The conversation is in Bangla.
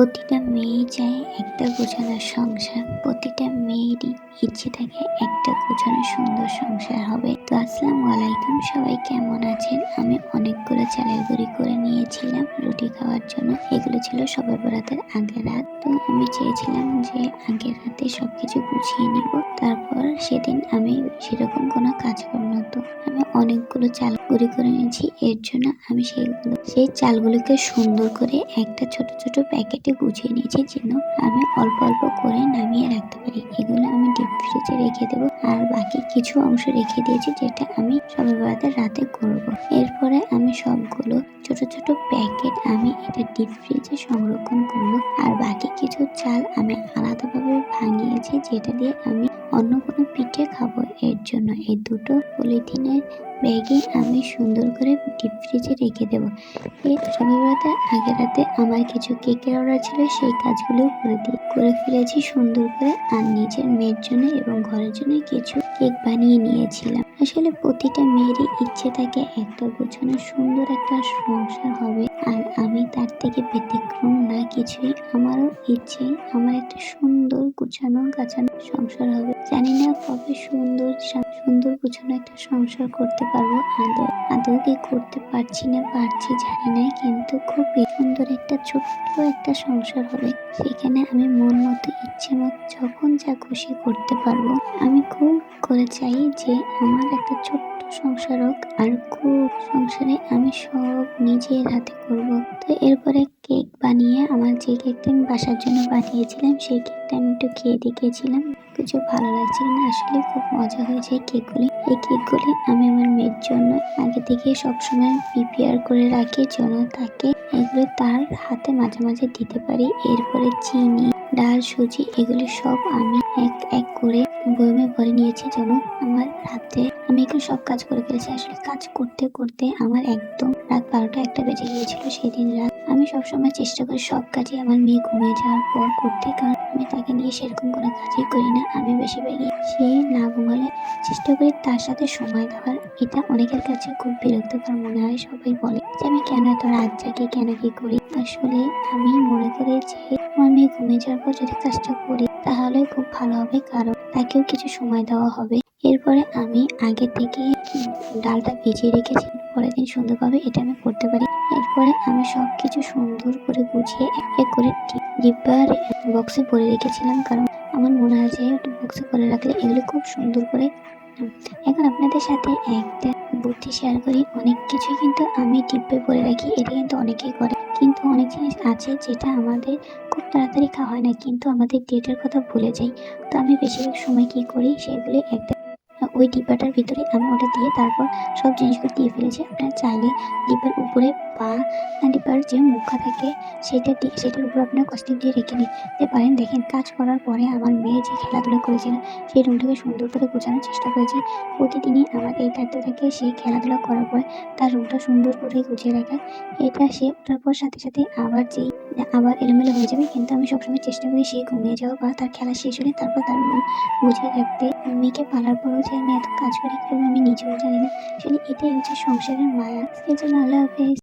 প্রতিটা মেয়ে চায় একটা গোছানো সংসার। প্রতিটা মেয়েরই ইচ্ছে থাকে একটা গোছানো সুন্দর সংসার হবে। তো আসসালামু আলাইকুম, সবাই কেমন আছেন? আমি অনেকগুলো চালের গুঁড়ি করে নিয়েছিলাম রুটি খাওয়ার জন্য। এগুলো ছিল সবার বরাতের আগের রাত। তো আমি চেয়েছিলাম যে আগের রাতে সব কিছু গুছিয়ে নিব। তারপর সেদিন আমি সেরকম কোনো কাজ করব না তো আমি অনেকগুলো চাল গুঁড়ি করে নিয়েছি। এর জন্য আমি সেইগুলো, সেই চালগুলোকে সুন্দর করে একটা ছোট ছোট প্যাকেটে গুছিয়ে নিয়েছি যেন আমি অল্প অল্প করে নামিয়ে রাখতে পারি। এগুলো আমি ডিপ ফ্রিজে রেখে দেবো। আর বাকি কিছু অংশ রেখে দিয়েছি যেটা আমি সবার বেলাতে রাতে করব। এরপরে আমি সবগুলো ছোট ছোট প্যাকেট আমি এটা ডিপ ফ্রিজে সংরক্ষণ করব। আর বাকি কিছু চাল আমি আলাদাভাবে ভাঙিয়েছি, যেটা দিয়ে আমি অন্য কোনো পিঠে খাব। এর জন্য এই দুটো পলিথিনের ব্যাগে আমি সুন্দর করে ডিপ ফ্রিজে রেখে দেবো। এই সবাইবাতে আগের রাতে আমার কিছু কেকের অর্ডার ছিল, সেই কাজগুলো করে দিই করে ফেলেছি সুন্দর করে। আর নিজের মেয়ের জন্য এবং ঘরের জন্য কিছু কেক বানিয়ে নিয়েছিলাম। আসলে প্রতিটা মেয়েরই ইচ্ছে থাকে একটা গোছানো সুন্দর একটা সংসার হবে। আর আমি তার থেকে ব্যতিক্রম না কিছুই, আমারও ইচ্ছে, আমার একটা সুন্দর গোছানো গাছানো সংসার হবে। জানি না কবে সুন্দর সুন্দর গোছানো একটা সংসার করতে পারব। আদৌ আদৌ কি করতে পারছি না পারছি জানি না, কিন্তু খুব সুন্দর একটা ছোট্ট একটা সংসার হবে। সেখানে আমি মন মতো ইচ্ছে মতো যখন যা খুশি করতে পারব। আমি খুব করে চাই যে আমার একটা ছোট্ট সংসার হোক আর খুব সংসারে আমি সব নিজের হাতে করব। তো এরপরে কেক বানিয়ে আমার যে কেকটা আমি বাসার জন্য বানিয়েছিলাম, সেই কেকটা আমি একটু খেয়ে দেখিয়েছিলাম। কিছু ভালো লাগছিল না, আসলে খুব মজা হয়েছে কেকগুলি। এই কেকগুলি আমি আমার মেয়ের জন্য আগে থেকে সবসময় প্রিপেয়ার করে রাখি, যেন তাকে এগুলো তার হাতে মাঝে মাঝে দিতে পারি। এরপরে চিনি। ডাল, সুজি, এগুলি সব আমি এক এক করে বয়মে ভরে নিয়েছি। যেন আমার রাতে আমি এগুলো সব কাজ করে ফেলেছি। আসলে কাজ করতে করতে আমার একদম রাত বারোটা একটা বেজে গিয়েছিল সেদিন রাত। আমি সবসময় চেষ্টা করি সব কাজই আমার মেয়ে ঘুমিয়ে যাওয়ার পর করতে। কারণ আমি তাকে নিয়ে সেরকম কোনো কাজই করি না। আমি বেশি বেশিরভাগই সে না ঘুমালে চেষ্টা করি তার সাথে সময় দেওয়ার। এটা অনেকের কাছে খুব বিরক্তকর মনে হয়, সবাই বলে যে আমি কেন এত রাত জাগি, কেন কি করি? আসলে আমি মনে করি যে আমার মেয়ে ঘুমিয়ে যাওয়ার পর যদি কাজটা করি, তাহলে খুব ভালো হবে, কারণ তাকেও কিছু সময় দেওয়া হবে। এরপরে আমি আগে থেকে ডালটা ভিজিয়ে রেখেছি, পরের দিন সুন্দরভাবে এটা আমি করতে পারি। এরপরে আমি সব কিছু সুন্দর করে গুছিয়ে এক এক করে ডিব্বার বক্সে ভরে রেখেছিলাম, কারণ আমার মনে হয় যে বক্সে ভরে রাখলে এগুলো খুব সুন্দর করে এখন আপনাদের সাথে একটা বুদ্ধি শেয়ার করি। অনেক কিছুই কিন্তু আমি টিপে বলে রাখি, এটা কিন্তু অনেকেই করে। কিন্তু অনেক জিনিস আছে যেটা আমাদের খুব তাড়াতাড়ি খাওয়া হয় না, কিন্তু আমাদের ডেটের কথা ভুলে যাই। তো আমি বেশিরভাগ সময় কি করি, সেগুলি একটা ওই ডিব্বাটার ভিতরে আমি ওটা দিয়ে তারপর সব জিনিসগুলো দিয়ে ফেলেছি। আপনারা চাইলে ডিব্বার উপরে বা ডিব্বার যে মুখা থাকে, সেটা দিয়ে, সেটার উপর আপনারা কস্টিক দিয়ে রেখে নিতে পারেন। দেখেন, কাজ করার পরে আমার মেয়ে যে খেলাধুলা করেছিল সেই রুমটাকে সুন্দর করে গোছানোর চেষ্টা করেছি। প্রতিদিনই আমার এই দায়িত্ব থাকে সেই খেলাধুলা করার পরে তার রুমটা সুন্দর করে গুছিয়ে রাখা। এটা সে ওঠার পর সাথে সাথে আবার যেই আবার এলোমেলো হয়ে যাবে। কিন্তু আমি সবসময় চেষ্টা করি সে ঘুমিয়ে যাওয়া বা তার খেলা শেষ হলে তারপর তার মন বুঝিয়ে রাখতে। মেয়েকে পালার পরও যে আমি এত কাজ করি কীভাবে আমি নিজেও জানি না। আসলে এটাই হচ্ছে সংসারের মায়া। সেই জন্য আল্লাহ হাফেজ।